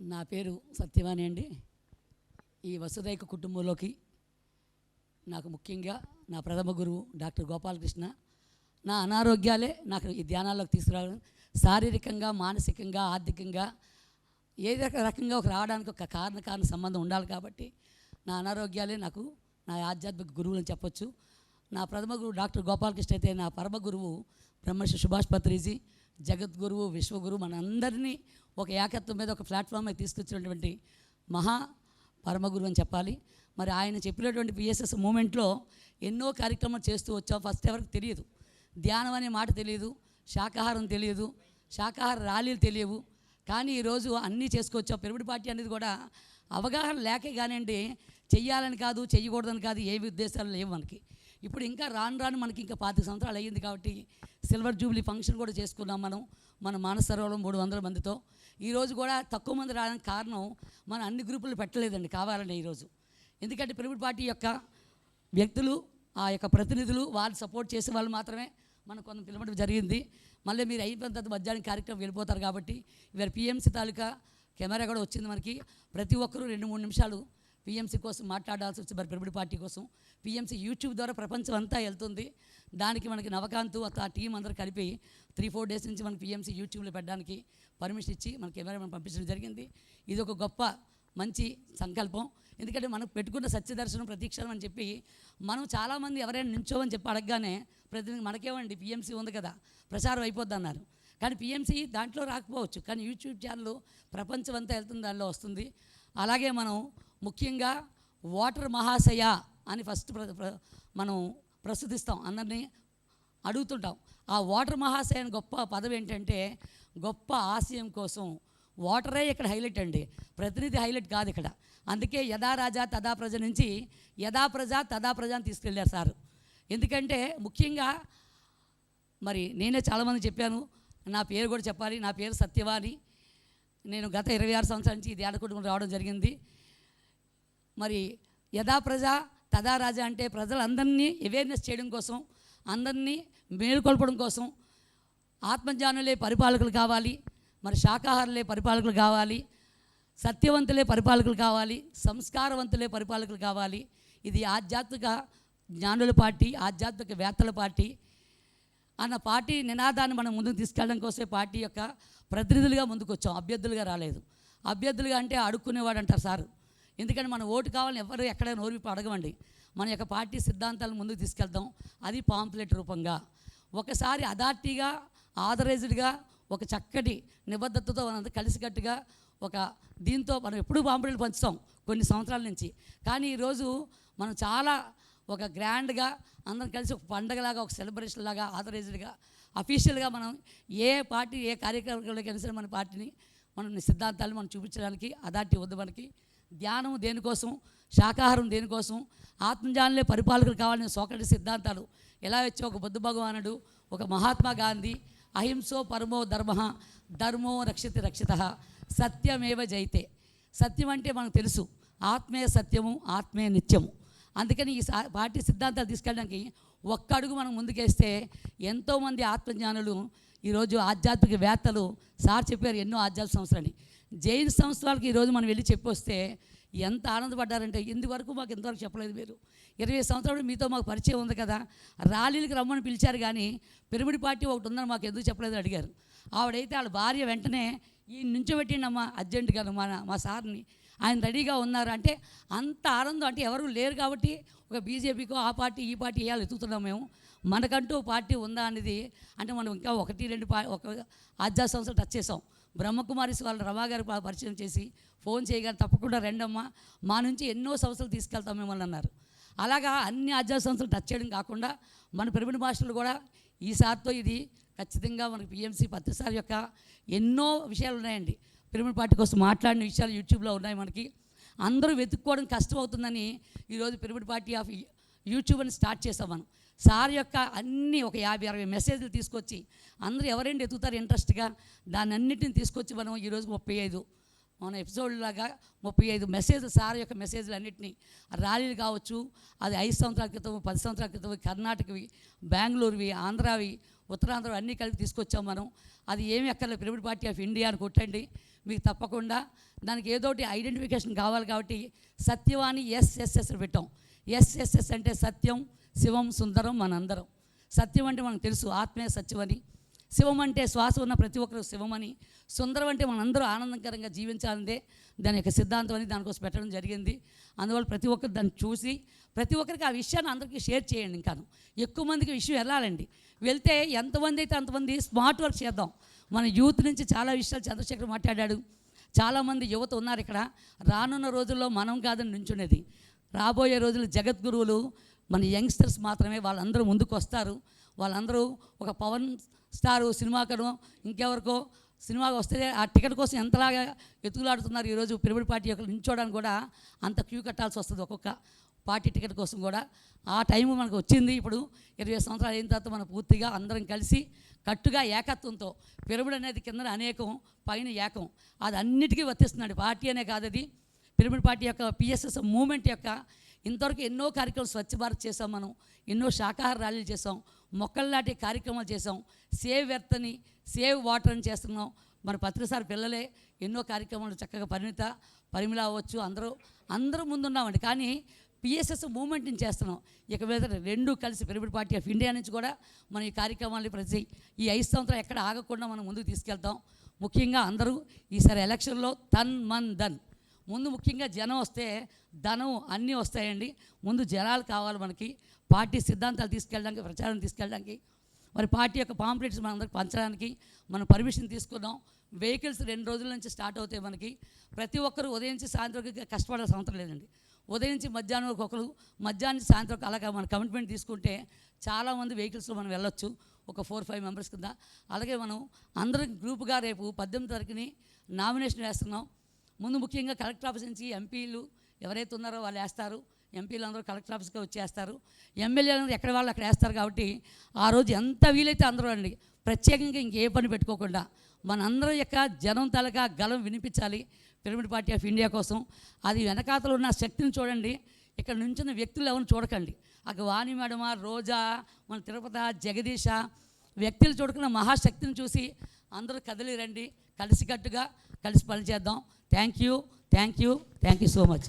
నా పేరు సత్యవాణి అండి. ఈ వసుదైక కుటుంబంలోకి నాకు ముఖ్యంగా నా ప్రథమ గురువు డాక్టర్ గోపాలకృష్ణ. నా అనారోగ్యాలే నాకు ఈ ధ్యానాల్లోకి తీసుకురావడం. శారీరకంగా మానసికంగా ఆర్థికంగా ఏ రకంగా ఒక రావడానికి ఒక కారణ కారణ సంబంధం ఉండాలి కాబట్టి నా అనారోగ్యాలే నాకు నా ఆధ్యాత్మిక గురువులు అని చెప్పొచ్చు. నా ప్రథమ గురువు డాక్టర్ గోపాలకృష్ణ అయితే నా పరమ గురువు బ్రహ్మర్షి సుభాష్ పత్రిజీ. జగద్గురువు విశ్వగురువు మనందరినీ ఒక ఏకత్వం మీద ఒక ప్లాట్ఫామ్ మీద తీసుకొచ్చినటువంటి మహా పరమగురు అని చెప్పాలి. మరి ఆయన చెప్పినటువంటి పిఎస్ఎస్ మూమెంట్లో ఎన్నో కార్యక్రమాలు చేస్తూ వచ్చావు. ఫస్ట్ ఎవరికి తెలియదు. ధ్యానం అనే మాట తెలియదు. శాకాహారం తెలియదు. శాకాహార ర్యాలీలు తెలియవు. కానీ ఈరోజు అన్నీ చేసుకొచ్చావు. పిరమిడ్ పార్టీ అనేది కూడా అవగాహన లేకే కానివ్వండి చెయ్యాలని కాదు చెయ్యకూడదని కాదు ఏ ఉద్దేశాలు లేవు మనకి. ఇప్పుడు ఇంకా రాను రాను మనకి ఇంకా పాతిక సంవత్సరాలు అయ్యింది కాబట్టి సిల్వర్ జూబ్లీ ఫంక్షన్ కూడా చేసుకున్నాం మనం మన మానసరోవరం మూడు వందల మందితో. ఈరోజు కూడా తక్కువ మంది రావడానికి కారణం మనం అన్ని గ్రూపులు పెట్టలేదండి కావాలని ఈరోజు ఎందుకంటే ప్రైవేట్ పార్టీ యొక్క వ్యక్తులు ఆ యొక్క ప్రతినిధులు వాళ్ళు సపోర్ట్ చేసే వాళ్ళు మాత్రమే మనకు కొంత పిలవడం జరిగింది. మళ్ళీ మీరు అయిపోయిన తర్వాత మధ్యాహ్నం కార్యక్రమం వెళ్ళిపోతారు కాబట్టి ఇవాళ పిఎంసీ తాలూకా కెమెరా కూడా వచ్చింది మనకి. ప్రతి ఒక్కరూ రెండు మూడు నిమిషాలు పిఎంసీ కోసం మాట్లాడాల్సి వచ్చి మరి పిరమిడ్ పార్టీ కోసం. పిఎంసీ యూట్యూబ్ ద్వారా ప్రపంచం అంతా వెళ్తుంది. దానికి మనకి నవకాంత్ ఆ టీం అందరూ కలిపి త్రీ ఫోర్ డేస్ నుంచి మనకి పిఎంసీ యూట్యూబ్లో పెట్టడానికి పర్మిషన్ ఇచ్చి మన కెమెరామెన్ పంపించడం జరిగింది. ఇది ఒక గొప్ప మంచి సంకల్పం. ఎందుకంటే మనం పెట్టుకున్న సత్యదర్శనం ప్రతీక్షణం అని చెప్పి మనం చాలామంది ఎవరైనా నించోమని చెప్పి అడగగానే ప్రతి మనకేమండి పిఎంసీ ఉంది కదా ప్రచారం అయిపోద్ది అన్నారు. కానీ పిఎంసీ దాంట్లో రాకపోవచ్చు. కానీ యూట్యూబ్ ఛానల్ ప్రపంచం అంతా వెళ్తుంది దానిలో వస్తుంది. అలాగే మనం ముఖ్యంగా వాటర్ మహాశయ అని ఫస్ట్ ప్ర- ప్ర- మనం ప్రస్తుతిస్తాం. అందరినీ అడుగుతుంటాం. ఆ వాటర్ మహాశయ అని గొప్ప పదవి ఏంటంటే గొప్ప ఆశయం కోసం వాటరే ఇక్కడ హైలైట్ అండి. ప్రతినిధి హైలైట్ కాదు ఇక్కడ. అందుకే యథా రాజా తదా ప్రజ నుంచి యథా ప్రజ తదా ప్రజ అని తీసుకెళ్ళారు సార్. ఎందుకంటే ముఖ్యంగా మరి నేనే చాలామంది చెప్పాను నా పేరు కూడా చెప్పాలి నా పేరు సత్యవాణి నేను గత ఇరవై ఆరు సంవత్సరాల నుంచి ఇది ఆడకూడదు రావడం జరిగింది. మరి యథా ప్రజ తదా రాజా అంటే ప్రజలందరినీ అవేర్నెస్ చేయడం కోసం అందరినీ మేలుకొల్పడం కోసం ఆత్మజ్ఞానులే పరిపాలకులు కావాలి మరి శాకాహారులే పరిపాలకులు కావాలి సత్యవంతులే పరిపాలకులు కావాలి సంస్కారవంతులే పరిపాలకులు కావాలి. ఇది ఆధ్యాత్మిక జ్ఞానుల పార్టీ ఆధ్యాత్మిక వేత్తల పార్టీ. అన్న పార్టీ నినాదాన్ని మనం ముందుకు తీసుకెళ్ళడం కోసమే పార్టీ యొక్క ప్రతినిధులుగా ముందుకు వచ్చాం అభ్యర్థులుగా రాలేదు. అభ్యర్థులుగా అంటే అడుక్కునేవాడు అంటారు సారు. ఎందుకంటే మన ఓటు కావాలని ఎవరు ఎక్కడ నోరు అడగమండి. మన యొక్క పార్టీ సిద్ధాంతాలను ముందుకు తీసుకెళ్తాం అది పాంప్లెట్ రూపంగా. ఒకసారి అథార్టీగా ఆథరైజ్డ్గా ఒక చక్కటి నిబద్ధతతో మనంతా కలిసికట్టుగా ఒక దీంతో మనం ఎప్పుడూ పాంప్లెట్లు పంచుతాం కొన్ని సంవత్సరాల నుంచి. కానీ ఈరోజు మనం చాలా ఒక గ్రాండ్గా అందరం కలిసి ఒక పండగలాగా ఒక సెలబ్రేషన్ లాగా ఆథరైజ్డ్గా అఫీషియల్గా మనం ఏ పార్టీ ఏ కార్యక్రమాలకైనా సరే మన పార్టీని మన సిద్ధాంతాలు మనం చూపించడానికి అదాటి వద్దు మనకి ధ్యానం దేనికోసం శాకాహారం దేనికోసం ఆత్మజ్ఞానులే పరిపాలకులు కావాలని సోకటి సిద్ధాంతాలు ఎలా వచ్చి ఒక బుద్ధ భగవానుడు ఒక మహాత్మా గాంధీ అహింసో పరమో ధర్మ ధర్మో రక్షిత రక్షిత సత్యమేవ జైతే. సత్యం అంటే మనకు తెలుసు ఆత్మే సత్యము ఆత్మే నిత్యము. అందుకని ఈ సా- పార్టీ సిద్ధాంతాలు తీసుకెళ్ళడానికి ఒక్క అడుగు మనం ముందుకేస్తే ఎంతోమంది ఆత్మజ్ఞానులు ఈరోజు ఆధ్యాత్మిక వేత్తలు. సార్ చెప్పారు ఎన్నో ఆధ్యాత్మిక సంస్థలని జైన్ సంస్థలకి ఈరోజు మనం వెళ్ళి చెప్పొస్తే ఎంత ఆనందపడ్డారంటే ఇంతవరకు మాకు ఇంతవరకు చెప్పలేదు మీరు. ఇరవై సంవత్సరాలు మీతో మాకు పరిచయం ఉంది కదా. ర్యాలీలకు రమ్మని పిలిచారు కానీ పిరమిడ్ పార్టీ ఒకటి ఉందని మాకు ఎందుకు చెప్పలేదు అడిగారు. ఆవిడైతే వాళ్ళ భార్య వెంటనే ఈ నుంచోబెట్టిండమ్మా అర్జెంటుగా మా మా సార్ని. ఆయన రెడీగా ఉన్నారు అంటే అంత ఆనందం. అంటే ఎవరు లేరు కాబట్టి ఒక బీజేపీకో ఆ పార్టీ ఈ పార్టీ వేయాలి ఎత్తుతున్నాం మేము. మనకంటూ పార్టీ ఉందా అనేది అంటే మనం ఇంకా ఒకటి రెండు పా ఒక ఆధ్యా సంస్థలు టచ్ చేసాం బ్రహ్మకుమారిస్ వాళ్ళ రమా గారు పరిచయం చేసి ఫోన్ చేయగానే తప్పకుండా రెండమ్మా మా నుంచి ఎన్నో సంస్థలు తీసుకెళ్తాం మిమ్మల్ని అన్నారు. అలాగా అన్ని ఆధ్యాత్మిక సంస్థలు టచ్ చేయడం కాకుండా మన పిరమిడ్ మాస్టర్లు కూడా ఈసారితో ఇది ఖచ్చితంగా మనకి పిఎంసి పత్రిసారి యొక్క ఎన్నో విషయాలు ఉన్నాయండి. పిరమిడ్ పార్టీ కోసం మాట్లాడిన విషయాలు యూట్యూబ్లో ఉన్నాయి మనకి. అందరూ వెతుక్కోవడం కష్టం అవుతుందని ఈరోజు పిరమిడ్ పార్టీ ఆఫ్ యూట్యూబ్ అని స్టార్ట్ చేసాం మనం. సార్ యొక్క అన్ని ఒక యాభై అరవై మెసేజ్లు తీసుకొచ్చి అందరూ ఎవరైనా ఎదుగుతారు ఇంట్రెస్ట్గా దాని అన్నిటిని తీసుకొచ్చి మనం ఈరోజు ముప్పై ఐదు మన ఎపిసోడ్ లాగా ముప్పై ఐదు మెసేజ్ సార్ యొక్క మెసేజ్లు అన్నింటినీ ర్యాలీలు కావచ్చు అది ఐదు సంవత్సరాల క్రితం పది సంవత్సరాల క్రితం కర్ణాటకవి బెంగళూరువి ఆంధ్రావి ఉత్తరాంధ్ర అన్నీ కలిపి తీసుకొచ్చాం మనం. అది ఏమి అక్కర్లేదు. పిరమిడ్ పార్టీ ఆఫ్ ఇండియా అని కొట్టండి. మీకు తప్పకుండా దానికి ఏదోటి ఐడెంటిఫికేషన్ కావాలి కాబట్టి సత్యవాణి ఎస్ఎస్ఎస్ పెట్టాం. ఎస్ఎస్ఎస్ అంటే సత్యం శివం సుందరం మనందరం. సత్యం అంటే మనకు తెలుసు. ఆత్మే అని శివం అంటే శ్వాస ఉన్న ప్రతి ఒక్కరు శివమని సుందరం అంటే మనందరూ ఆనందకరంగా జీవించాలందే దాని యొక్క సిద్ధాంతం అని దానికోసం పెట్టడం జరిగింది. అందువల్ల ప్రతి ఒక్కరు దాన్ని చూసి ప్రతి ఒక్కరికి ఆ విషయాన్ని అందరికీ షేర్ చేయండి ఇంకాను. ఎక్కువ మందికి విషయం వెళ్ళాలండి. వెళ్తే ఎంతమంది అయితే అంతమంది స్మార్ట్ వర్క్ చేద్దాం. మన యూత్ నుంచి చాలా విషయాలు చంద్రశేఖర్ మాట్లాడాడు. చాలామంది యువత ఉన్నారు ఇక్కడ. రానున్న రోజుల్లో మనం కాదని నుంచునేది. రాబోయే రోజులు జగద్గురువులు మన యంగ్స్టర్స్ మాత్రమే వాళ్ళందరూ ముందుకు వస్తారు వాళ్ళందరూ ఒక పవన్ స్టారు సినిమాకను ఇంకెవరికో సినిమాకి వస్తే ఆ టికెట్ కోసం ఎంతలాగా ఎతుకులాడుతున్నారు ఈరోజు పిరమిడ్ పార్టీ యొక్క నించోడానికి కూడా అంత క్యూ కట్టాల్సి వస్తుంది ఒక్కొక్క పార్టీ టికెట్ కోసం కూడా. ఆ టైం మనకు వచ్చింది ఇప్పుడు ఇరవై సంవత్సరాలు అయిన తర్వాత మనం పూర్తిగా అందరం కలిసి కట్టుగా ఏకత్వంతో పిరమిడ్ అనేది కింద అనేకం పైన ఏకం. అది అన్నిటికీ వర్తిస్తున్నాడు పార్టీ అనే కాదు అది. పిరమిడ్ పార్టీ యొక్క పిఎస్ఎస్ మూమెంట్ యొక్క ఇంతవరకు ఎన్నో కార్యక్రమాలు స్వచ్ఛ భారత్ చేసాం మనం ఎన్నో శాకాహార ర్యాలీలు చేసాం మొక్కలు నాటే కార్యక్రమాలు చేసాం సేవ్ ఎర్త్ అని సేవ్ వాటర్ అని చేస్తున్నాం. మన పత్రిసారి పిల్లలే ఎన్నో కార్యక్రమాలు చక్కగా పరిమిత పరిమిళ అవ్వచ్చు. అందరూ అందరూ ముందున్నామండి. కానీ పిఎస్ఎస్ మూమెంట్ నుంచి చేస్తున్నాం. ఇక మీద రెండు కలిసి పిరమిడ్ పార్టీ ఆఫ్ ఇండియా నుంచి కూడా మనం ఈ కార్యక్రమాన్ని ప్రతి ఈ ఐదు సంవత్సరం ఎక్కడ ఆగకుండా మనం ముందుకు తీసుకెళ్తాం. ముఖ్యంగా అందరూ ఈసారి ఎలక్షన్లో తన్ మన్ ధన్. ముందు ముఖ్యంగా జనం వస్తే ధనం అన్నీ వస్తాయండి. ముందు జనాలు కావాలి మనకి. పార్టీ సిద్ధాంతాలు తీసుకెళ్ళడానికి ప్రచారం తీసుకెళ్ళడానికి మరి పార్టీ యొక్క పాంప్లెట్స్ మనందరికి పంచడానికి మనం పర్మిషన్ తీసుకున్నాం. వెహికల్స్ రెండు రోజుల నుంచి స్టార్ట్ అవుతాయి మనకి. ప్రతి ఒక్కరు ఉదయం నుంచి సాయంత్రం కష్టపడాల్సిన అవసరం లేదండి. ఉదయం నుంచి మధ్యాహ్నం ఒకరు మధ్యాహ్నం నుంచి సాయంత్రం అలాగా మన కమిట్మెంట్ తీసుకుంటే చాలామంది వెహికల్స్లో మనం వెళ్ళొచ్చు. ఒక ఫోర్ ఫైవ్ మెంబర్స్ కింద. అలాగే మనం అందరం గ్రూప్గా రేపు పద్దెనిమిది తారీఖుని నామినేషన్ వేస్తున్నాం. ముందు ముఖ్యంగా కలెక్టర్ ఆఫీస్ నుంచి ఎంపీలు ఎవరైతే ఉన్నారో వాళ్ళు వేస్తారు. ఎంపీలు అందరూ కలెక్టర్ ఆఫీస్కి వచ్చేస్తారు. ఎమ్మెల్యేలు ఎక్కడ వాళ్ళు అక్కడ వేస్తారు కాబట్టి ఆ రోజు ఎంత వీలైతే అందరూ అండి. ప్రత్యేకంగా ఇంకే పని పెట్టుకోకుండా మనందరం యొక్క జనం తలక గలం వినిపించాలి. పిరమిడ్ పార్టీ ఆఫ్ ఇండియా కోసం. అది వెనకాతలు ఉన్న శక్తిని చూడండి. ఇక్కడ నుంచిన వ్యక్తులు ఎవరిని చూడకండి. అక్కడ వాణి మేడమ రోజా మన తిరుపతి జగదీశ వ్యక్తులు చూడకుండా మహాశక్తిని చూసి అందరూ కదిలి రండి. కలిసికట్టుగా కలిసి పనిచేద్దాం thank you thank you thank you so much.